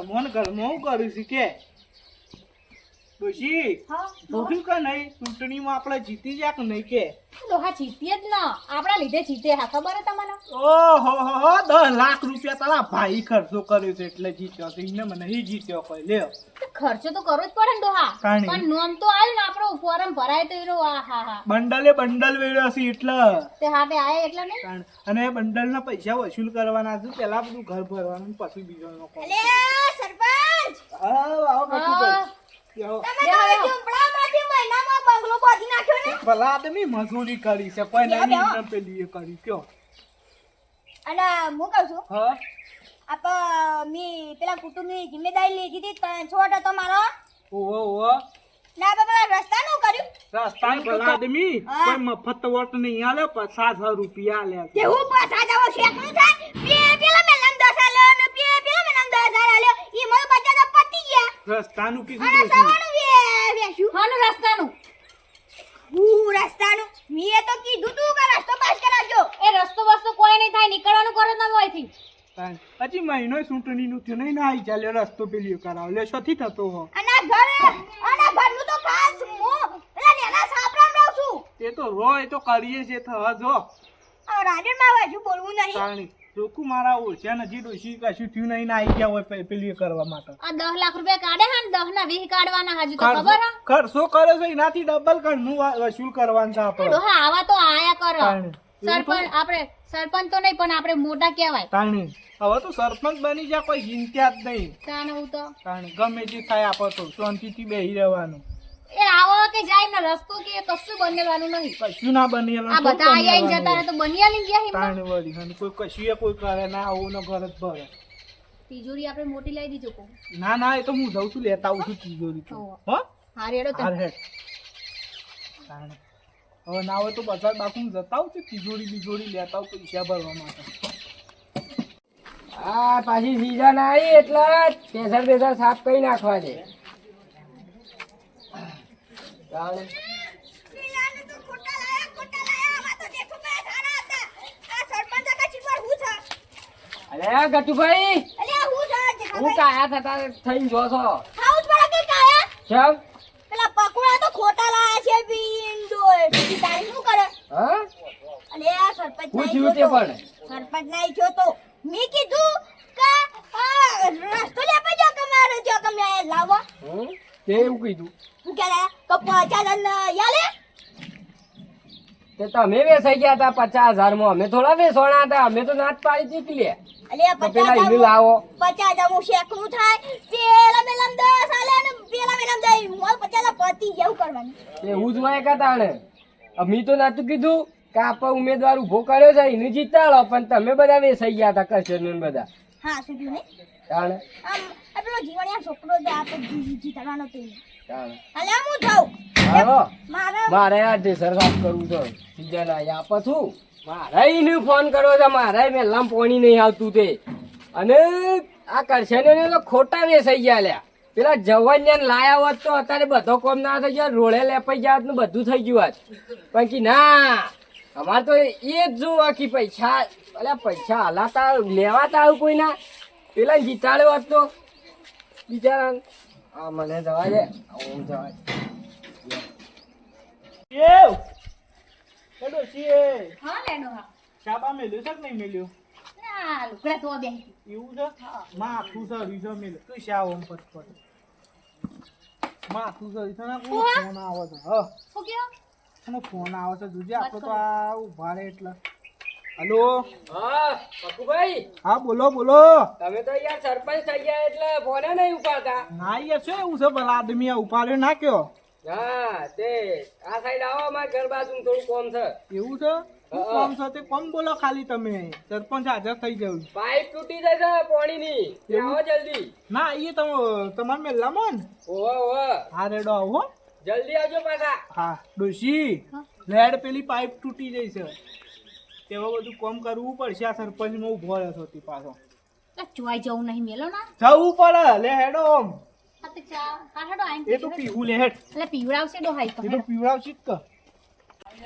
ઘરમાં ને ઘરમાં કરું છું કે ડોશી હા જોયું કે નહીં? ચૂંટણીમાં આપણે જીતી જાય કે નહીં કે? ડોહા જીતીએ જ ના. આપણા લીધે જીતે હા ખબર હે તમને? ઓહો હો હો દસ લાખ રૂપિયા તારા ભાઈ ખર્ચો કર્યો છે એટલે જીત્યો છે. એને મને નહીં જીત્યો કોઈ. લે ખર્ચો તો કરવો જ પડે ને ડોહા. પણ નોમ તો આવ્યું ને આપણો ફોરમ ભરાય તો એરો આ હા હા. બંડલે બંડલ વેળ્યો છે એટલે. તે હાથે આયા એટલે ને? અને બંડલના પૈસા વસૂલ કરવાના છે. પેલા બધું ઘર ભરવાનું પછી બીજો નો કોમ. સરપંચ! આવો, આવો, ને? ભલા આદમી મજૂરી કરી છે પણ બેહો, બેહો. પેલી કરી કયો? અને હું કહું છું હા? આપ મી પેલા કુટુંબની જિમ્મેદારી લીધી હતી પાંચ છોડ હતો મારો. ઓહો ઓહો. ના પેલા રસ્તાનું કર્યું. રસ્તા ભલા આદમી કોઈ મફત વોટ નહીં આલે પચાસ હજાર રૂપિયા લે કેવું પાછા જાવ શેકનું થાય રસ્તાનું કીધું અને ડોશી. સવાનું હાનું રસ્તાનું? હું રસ્તાનું? મીએ તો કીધું તું કે રસ્તો પાસ કરાવજો. એ રસ્તો બસ્તો કોઈ નહીં થાય નીકળવાનું કરો તમે અહીંથી. હજી મહિનો ચૂંટણીનું થયું નહીં નાઈ ચાલ્યો રસ્તો પેલી કરાવ. લે શોથી થતો હો. અને ઘરે ઘર અને આ ઘરનું તો પાસ મો પેલા નેના સાપરામ રહું છું. તે તો રોય તો કરીએ છે થવા જો. આ રાજનમાં વાજુ બોલવું નહીં. તાણી મારા ઓછા નજી ડોશી કશું થયું નહીં આઈ ગયા હોય પેલી કરવા માટે. આ દસ લાખ રૂપિયા કાઢે હા ને દસ ના વીસ કાઢવાના હજુ તો ખબર હા? ખર્ચો કરે છે? એનાથી ડબલ ઘરનું વસૂલ કરવાનું છે આપણે. હા આવા તો આયા કરો. સરપંચ આપણે સરપંચ તો નહીં પણ આપણે મોટા કહેવાય. તાણી. હવે તો સરપંચ બની જાય કોઈ ચિંતા જ નહીં. તાને હું તો. તાણી. ગમે તે થાય આપણે તો. શાંતિથી બેહી રહેવાનું. એ આવો કે જાય ને રસ્તો કે કશું બનેલવાનું નહીં. કશું ના બનેલું આ બધા આયા જતા રહે તો બનિયા લઈ ગયા તાણી વળી અને કોઈ કશું કોઈ કરે ના આવું ને ઘર જ ભરે. તિજોરી આપણે મોટી લઈ દીજો કો ના ના એ તો હું જઉં છું લેતા આવું છું તિજોરી તો. હો. હારી એડો તો હારે હવે ના હોય તો બજાર બાપુ જતા આવું છું તિજોરી બિજોરી લેતા આવું પૈસા ભરવા માટે. આ પાછી સીઝન આવી એટલે પેસર પેસર સાફ કરી નાખવા છે તાણે. યાને તો ખોટા લાયા ખોટા લાયા આમાં તો દેખો બે સારા હતા આ સરપંચ આ કચી પર હું છે? અરે ગટુભાઈ હું છે દેખા હું કાયા થતા થઈ જો છો? હાઉસ વાળા કે કાયા. ચમ પેલા પકોડા તો ખોટા લાયા છે બિંદો બીજી તારી શું કરે? હા? અલે આ સરપંચ હું જીવ તે પણ. સરપંચ નાઈ છો તો. મેં કીધું કે આ રસ્તો લે આપી જો કે મારે જો કે લાવો? તે એવું કીધું. હું કે તો પચાસ હજાર યાલે? તે તમે વેસાઈ ગયા હતા પચાસ હજારમાં અમે થોડા વેચવાના હતા. અમે તો નાચ પાડી હતી લે. અલે પચાસ હજાર લાવો. પચાસ હજાર હું શેકનું થાય. પેલા મેલામ દસ આલે ને પેલા મેલામ દઈ મોલ પચાસ હજાર પતી જેવું કરવાનું. એવું જ હોય કે અમે તો નાતું કીધું કે આપણે ઉમેદવાર ઊભો કર્યો છે એને જીતાડો પણ તમે બધા વેસાઈ ગયા હતા કશર બધા. હા શું ને તાણે? આમ આ પેલો જીવણિયા છોકરો જ આ તો તો ઈ. અલે હું જાઉં. હાલો. મારે મારે આ ઢેસર સાફ કરવું છે સીઝન આવી આપે છું. મારે એને ફોન કર્યો છે મારે મેલામ પોણી નહીં આવતું તે. અને આ કરશનને તો ખોટા વેસાઈ ગયા લ્યા. પેલા જવાન ને લાયા હોત તો અત્યારે બધો કોમ ના થઈ ગયો રોડે લેપાઈ ગયા ને બધું થઈ ગયું હોત પણ કે ના અમારે તો એ જ જોવા કે પૈસા અલ્યા પૈસા હલાતા લેવાતા આવું કોઈ ના પેલા જીતાડ્યો હોત. તો બિચારા આ મને જવા દે હું જવા દે. એવ? એ હા લેડો હા. શાબા મેલ્યું છે કે નહીં મેલ્યું? ના લુકડા તો બે એવું છે? માથું છે મેલ તું શા ઓમ પટ માથું સર્યું છે ને. ફોન આવે છે હ. શું એનો ફોન આવે છે. જોજે આપણે તો આ ઊભા રે એટલે. હલો? હા પપ્પુભાઈ? હા બોલો બોલો. તમે તો યાર સરપંચ થઈ ગયા એટલે ફોને નહીં ઉપાડતા. ના યાર શું એવું છે ભલા? આદમી આ ઉપાડ્યો કયો? હા તે આ સાઈડ આવો અમારા ઘર બાજુ થોડું કોમ છે. એવું છે. કોમ છે તે કોમ બોલો ખાલી તમે. સરપંચ હાજર થઈ જવું પાઇપ તૂટી જાય છે પાણીની. આવો જલ્દી. ના એ તમે તમારે મેલામાં ને? ઓહો ઓહો. હા રેડો આવો હો. જલ્દી આવજો પાછા. હા ડોશી લેડ પેલી પાઇપ તૂટી જઈ છે. તેવો બધું કામ કરવું પડશે આ સરપંચમાં ઊભો રહ્યો હતી પાછો. તો ચોઈ જવું નહીં મેલો ના. જવું પડે લે હેડો ઓમ એ તો પીવું લે હેડ. એટલે પીવડાવશે ડોહાઈ તો એ તો પીવડાવશે જ કે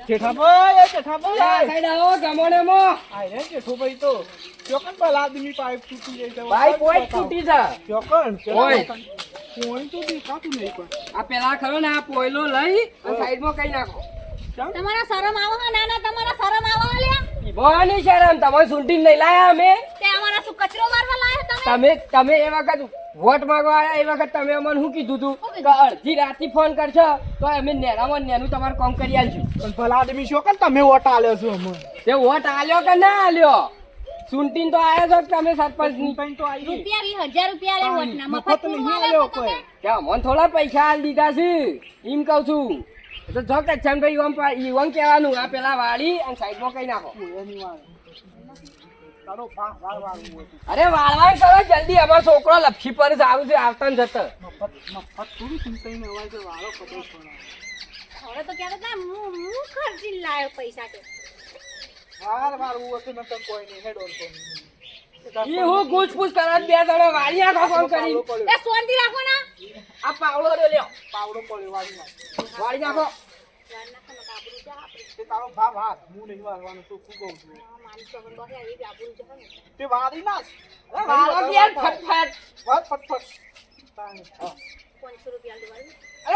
જેઠાભાઈ જેઠાભાઈ. સાઈડ આવો ગમોણેમાં. આય રે તો. ચોકન આદમી પાઇપ તૂટી જાય છે. તૂટી છે ચોકન. ઓય. પોઈન્ટ તો દેખાતું નહીં પણ. આ પેલા ખરો ને આ પોયલો લઈ અને સાઈડમાં કઈ નાખો. તમારા શરમ આવો હા નાના તમારા શરમ આવો લ્યા. બોની શરમ તમે સુંટી નહીં લાયા અમે. તે અમારા શું કચરો મારવા લાયા તમે? તમે તમે એ વખત વોટ માંગવા આવ્યા એ વખત તમે અમને શું કીધું તું? કે અડધી રાતથી ફોન કરશો તો અમે નેરામાં નેનું તમારું કામ કરી આલશું. પણ ભલા આદમી ચોકન તમે વોટ આલ્યો છો અમને? તે વોટ આલ્યો કે ના આલ્યો? સુંટીન તો આયા છો તમે સરપંચની. તો આવી રૂપિયા વીસ હજાર રૂપિયા લે વોટ ના મફત નહીં આલે આલ્યો કોઈ ત્યાં મને થોડા પૈસા આલ દીધા છે. એમ કહું છું. તો જો કે છે ભાઈ ઓમ પા- ઈવમ કહેવાનું આ પેલા વાળી અને સાઈડમાં કઈ નાખો. અરે વાળવા કરો જલ્દી. અમારો છોકરો લપસી પર જ આવું છે આવતા ને જતા. મફત મફત થોડું ને અવાય છે વાળો ખબર હવે તો ક્યારે હું હું ખર્ચી લાયો પૈસા કે. વાર વાળવું હતું નકર કોઈ નહીં હેડ ઓન એ હું પૂછપૂછ કરવા બે જણો વાળી આખો ફોન કરી એ શાંતિ રાખો ના આ. પાવડો લ્યો. પાવડો પડ્યો વાળી નાખ. વાળી નાખો તારો ભા વાર હું નહીં વાળવાનો તો શું કહું છું? મારી સગન બહે આવી ગાબરું જહે ને. તે વાળી નાખ અરે ફટફટ. ફટફટ.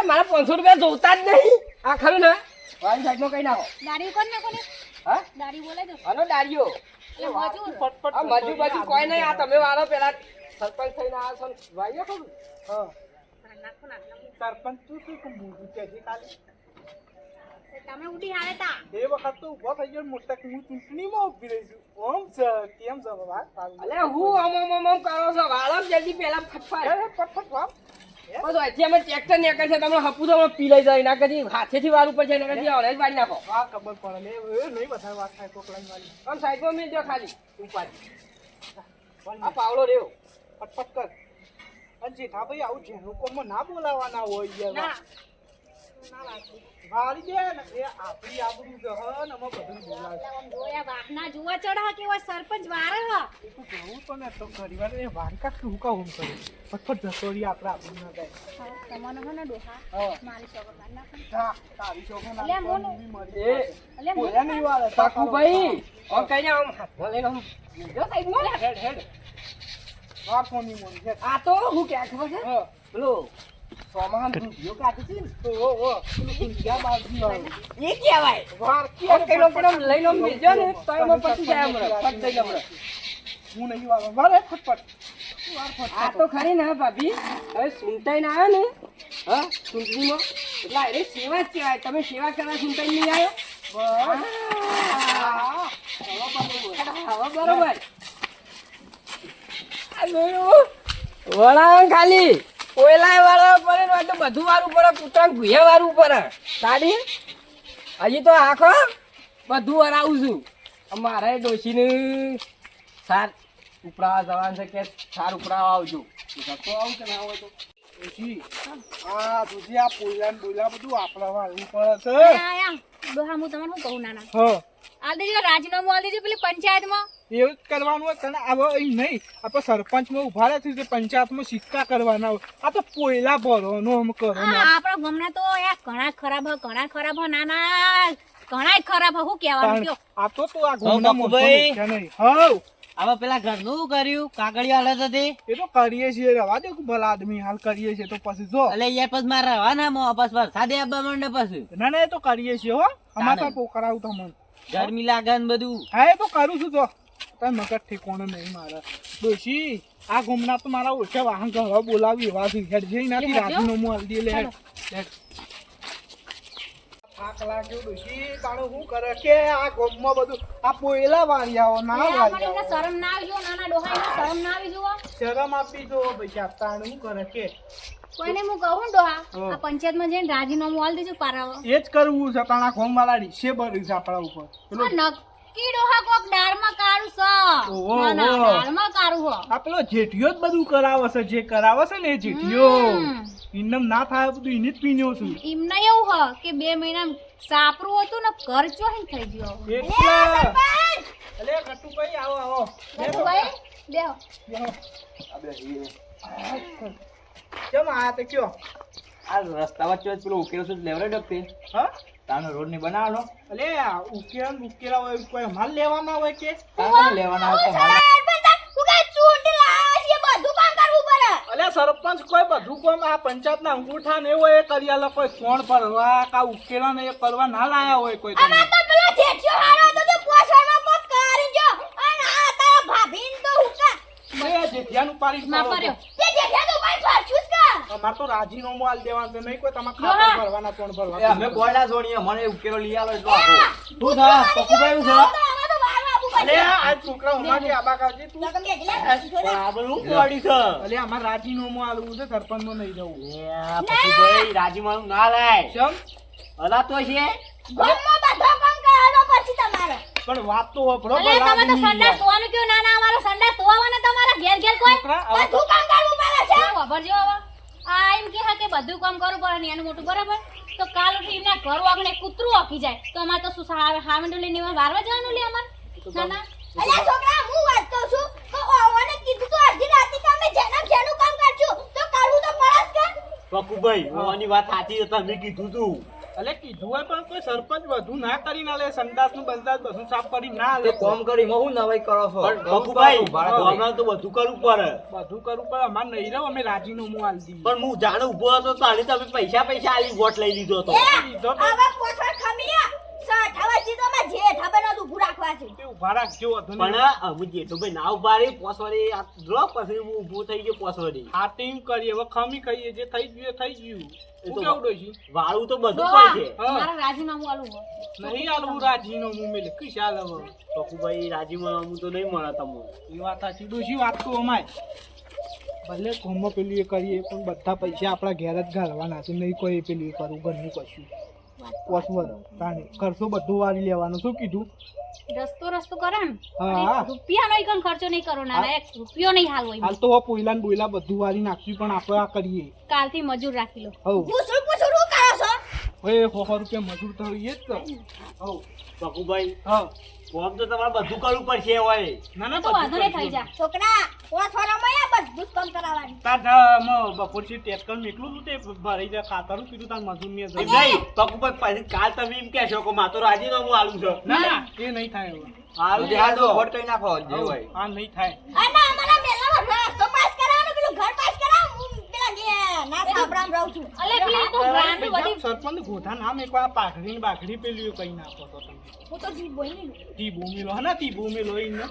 મારા પાંચસો રૂપિયા જોતા જ નહીં. આ ખરું ને. વાળી સાઈડમાં કઈ નાખો. દાડી કોણ નાખો ને? હા? દાડી બોલે તો. આનો દાડિયો એટલે મજૂર. આ મજુ બજુ કોઈ નહીં આ તમે વાળો પેલા સરપંચ થઈને આ છો ને વાળીએ હા. નાખો નાખ નાખો. સરપંચ તું શું છે ખાલી? તમે ઉડી હાલે તા. બે વખત તો ઊભો થઈ ગયો મોટા હું ચૂંટણીમાં ઊભી રહી છું. ઓમ છે કેમ છે? બાબા? અલે હું આમ આમ આમ કરો છો? વાળો જલ્દી પેલા ફટફટ. ફટફટ વાળ. બસ અહીંથી અમે ટ્રેક્ટર ને છે તમને હપુ તો પી લઈ જાય ના કદી હાથેથી વાળું છે ને કદી આવડે જ વાળી નાખો. હા ખબર પડે. એ નહીં બધા વાત થાય કોકલાઈ વાળી. આમ પર મેં જો ખાલી. ઉપાડી. આ પાવડો રહ્યો. ફટફટ કર. અને ભાઈ આવું જેનું કોમમાં ના બોલાવાના હોય યાર. ના ના. વાળી દે ને આપણી આબરૂ જહન અમે બધું બોલાવે જોયા વાહના જોવા ચઢા કે સરપંચ વારે હ એ તો તો ને તો ઘણી એ વાળી કાઢ તું કા ફટફટ જતો રહી આબરૂ ના થાય તમને હો ડોહા મારી સગન મારી ને. તારી છોકરો અલ્યા, નાની મોનું. એ એટલે બોલ્યા નહીં વાળે પાકુભાઈ આમ કહીને આમ હાથમાં લઈને આમ જો સાઈડમાં હેડ હેડ વાર ફોની મોની હેડ આ તો હું કે ખબર છે હા પેલો સોમાન દૂધિયો કાઢે છે ને? તો ઓ ઓ. ક્યાં બાજુ એ કહેવાય. વાર આમ કઈ લોકો આમ લઈને આમ ને તો પછી જાય હમણાં. ફટ દઈને હમણાં. હું નહીં વાળો. વારે ફટફટ. આ તો ખરી ને ભાભી. હવે સુનતાઈ ના આવ્યો ને હા ચૂંટણીમાં એટલે અરે સેવા જ કહેવાય. તમે સેવા કરવા સુનતાઈ નહીં આવ્યો? બરોબર. આ ખાલી. કોયલાય વાળવા પડે ને તો બધું વાળું પડે કૂતરા ભૂયા વાળું પડે. તારી હજી તો આખો બધું વરાવું છું. મારે ડોશીને સાર ઉપરાવા જવાનું છે કે સાર ઉપરાવા આવજો. ધક્કો આવું કે ના હોય તો. પછી આ સુધી આ પોયલા ને બધું આપણા વાળવું પડે છે. ડોહા હું તમને શું કહું નાના? હા. આ દેજો રાજીનામું આલ દેજો પેલી પંચાયતમાં. એવું જ કરવાનું હોય તને આવો અહીં નહીં. આપણે સરપંચમાં ઊભા રહ્યા છીએ પંચાયતમાં સિક્કા કરવાના હોય. આ તો પોયલા ભરવાનો આમ કરો આપણા ગામના તો યાર ઘણા ખરાબ હ ઘણા ખરાબ હો ના ના ઘણા ખરાબ હ શું કહેવાનું કયો આ તો તું આ બાપુભાઈ. મૂક્યા નહીં. હવ હવે પેલા ઘરનું કર્યું કાગળિયા હાલે હતી એ તો કરીએ છીએ રવા દે કે ભલા આદમી હાલ કરીએ છીએ તો પછી જો. એટલે યાર પછી મારે રહેવાના મો બસ વરસાદે આવવા માંડે પછી. ના ના એ તો કરીએ છીએ હો. અમારા. પોકરાવું તમને ગરમી લાગે ને બધું. હા એ તો કરું છું તો કઈ મગજ ઠેકોણો નહીં મારા. ડોશી આ ગુમના તો મારા ઓછા વાહન ઘર બોલાવી એવા છે. હેડ જઈ નાથી લે, હેડ જો. મોલ દે લે થાક લાગ્યો ડોશી. તાણે શું કરે કે આ ગોમમાં બધું આ પોયલા વાળિયાઓ ના અરે આ પણ એમને વાળિયાઓ શરમ ના આવી નાના શરમ ના આવી શરમ આપી દો પૈસા તાણે શું કરે કે? કોઈને હું કહું ડોહા હા. આ પંચાયતમાં જઈને રાજીનામું આલ દેજો પારાવો એ જ કરવું છે તાણા ગોમ વાળા રીસે ભર્યું છે આપણા ઉપર. પેલો આ નક્કી ડોહા કોક દાળમાં કાળું છે. ઓહો, ના ના ઓહો. કાળું હો. આ જેઠિયો જ બધું કરાવે છે જે કરાવે છે ને જેઠિયો. હમ. ના થાય બધું એને જ પીન્યો છું. એમને એવું હ કે બે મહિના સાપરું હતું ને ઘર ચોહીન થઈ ગયો. એટલે અલે કટુભાઈ આવો આવો. બેસો. ભાઈ બેહો. બેસો. કેમ આયા તે કયો? આ રસ્તા વચ્ચે પેલો ઉકેલો છે લેવડે ડકતે હા? તાનો રોડની બનાવવાનો? અલે આ ઉકેલા ને હોય કોઈ માલ લેવાના હોય કે? તાનો લેવાના હોય તો માલ સરપંચ કાંઈ બધું કામ કરવું પડે. અલે સરપંચ કોઈ બધું કોમ આ પંચાયત ના અંગૂઠા ને એવું એ કરી આલે કોઈ કોણ ભરવા કા ઉકેલા ને એ કરવા ના લાયા હોય કોઈ તમે. આમાં તો પેલા જેઠિયો હારો તો તો પોસવાનો પોસ કરી જો અને આ તારા ભાભીન તો હુંકા. એ જેઠિયાનું પાડી ના કરો પડ્યો તે જેઠિયા તો ભાઈ પાછું જ કર. અમાર તો રાજીનામું આલ દેવાનું છે નહીં કોઈ તમારે. ખાતા ભરવાના કોણ એ ભરવા અમે બોયડા જોડીએ મને ઉકેલો લઈ આલો એટલો આપો. શું થા? પકુભાઈ તો છે તો અલે આ છોકરા ઉમાથી આબા કાઢજે તું તો આ બધું છે? અલે અમાર રાજીનામું આલવું છે સરપંચમાં નહીં જવું. એ પકુભાઈ રાજીમાનું ના લાય. ચમ અલા તો છે? ગામમાં બધો કામ કરવાનો પછી તમારે. પણ વાત તો હોભળો અલે તમે તો સંડાસ ધોવાનું કયો? ના ના અમારો સંડાસ ધોવાના તમારા ઘેર ઘેર કોઈ બધું કામ કરવું પડે છે. કેવું વાપરજો હવે આ એમ કે હા કે બધું કામ કરવું પડે ને એનું મોટું બરાબર. તો કાલ ઉઠી એમના ઘર વાગણે કૂતરું આખી જાય. તો અમારે તો શું સારું હાવંડો લઈને એમાં વારવા જવાનું લે અમારે? ના ના અલ્યા છોકરા હું વાત છું? તો ઓવને કીધું તો અડધી રાતે તમે જેનું જેનું કામ કરજો તો કરવું તો પડે કે પકુભાઈ ઓની વાત સાચી છે તમે કીધું તું. અલે કીધું હોય પણ કોઈ સરપંચ વધુ ના કરી ના લે સંદાસનું બંદાસ બધું સાફ કરી ના લે કરી હું નવાઈ કરો છો? બકુભાઈ હમણાં તો બધું કરવું પડે. બધું કરવું પડે અમાર નહીં રહો અમે રાજીનામું આલ દઈએ પણ હું જાણે ઊભો હતો તો આની તમે પૈસા પૈસા આલી વોટ લઈ લીધો હતો. લીધો તો. આવા પોસવા ખમીયા માં જે ઠાબેનો ઊભું રાખવા છે. તે ઊભા રાખજો પણ અમે જેઠુભાઈ ના ઊભા રહી પોસવાડી આ જો પછી હું ઊભો થઈ ગયો પોસવાડી. આ ટીમ કરીએ હવે ખમી ખાઈએ જે થઈ ગયું થઈ ગયું. હું તો કેવું ડોશી? વાળું તો બધું પણ છે મારા રાજીનામું આલું નહીં આલવું રાજીનામું મેલે કઈ ચાલ હવે? પકુભાઈ રાજીમાં હું તો નહીં મળે તમને. એ વાત સાચી. ડોશી વાત તો અમાય ભલે કોમો પેલું એ કરીએ પણ બધા પૈસા આપણા ઘેર જ ઘાલવાના છે. નહીં કોઈ પેલું એ કરવું ઘરનું કશું. પોસવર તાણે. ખર્ચો બધું વાળી લેવાનું. શું કીધું? રસ્તો રસ્તો કરે ને હા. રૂપિયાનો ય કણ ખર્ચો નહીં કરો ના એક રૂપિયો નહીં હાલ હોય હાલ તો હવે પોઈલા ને બોઈલા બધું વાળી નાખ્યું પણ આપણે આ કરીએ. કાલથી મજૂર રાખી લો. હવ પૂછડું પૂછડું કરો છો? હવે સો સો રૂપિયા મજૂર તો એ જ તો. હવ બાપુભાઈ હા. કોમ તો તમારે બધું કરવું પડશે હોય. ના ના તો વાંધો નહીં થઈ જા. છોકરા પોસવામાં મળ્યા બધું જ કામ કરાવવાનું? તાર મ બપોરથી ટેક્ટર નીકળું તું તે ભરાઈ જાય ખાતરું કીધું તાર મજૂરની નહીં પકુભાઈ પાછી કાલ તમે એમ કહેશો કે માતો રાજીનામું આલું છું. ના ના એ નહીં થાય હારું હાલ તો હાલો. વોટ કરી નાખો જે હોય. આ નહીં થાય અને અમારા મેલામાં રસ્તો પાસ કરાવવાનો પેલું ઘર પાસ કરાવ હું પેલા જે ના રહું છું. અલે પેલી તો બ્રાન્ડ બધી સરપંચ ગોધા નામ એક વાર પાઘડી ને બાઘડી પેલી કઈ નાખો તો તમે. હું તો જીભ બોલી નહીં. ટી ભૂમિલો હે ને ટી ભૂમિલો એને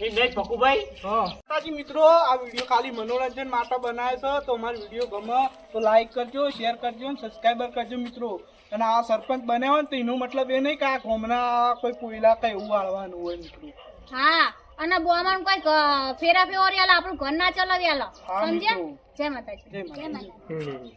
એ નહીં પકુભાઈ હા. તાજી મિત્રો આ વીડિયો ખાલી મનોરંજન માટે બનાવ્યો છે તો અમારો વીડિયો ગમે તો લાઈક કરજો શેર કરજો અને સબસ્ક્રાઇબર કરજો મિત્રો. અને આ સરપંચ બન્યા હોય ને તો એનો મતલબ એ નહીં કે આ ગામના કોઈ કોયલા કઈ એવું આળવાનું હોય મિત્રો. હા. અને બોમાન કોઈ ગ- ફેરા ફેવરી આલા આપણું ઘર ના ચલાવ્યાલા સમજ્યા? જય માતાજી. જય માતાજી.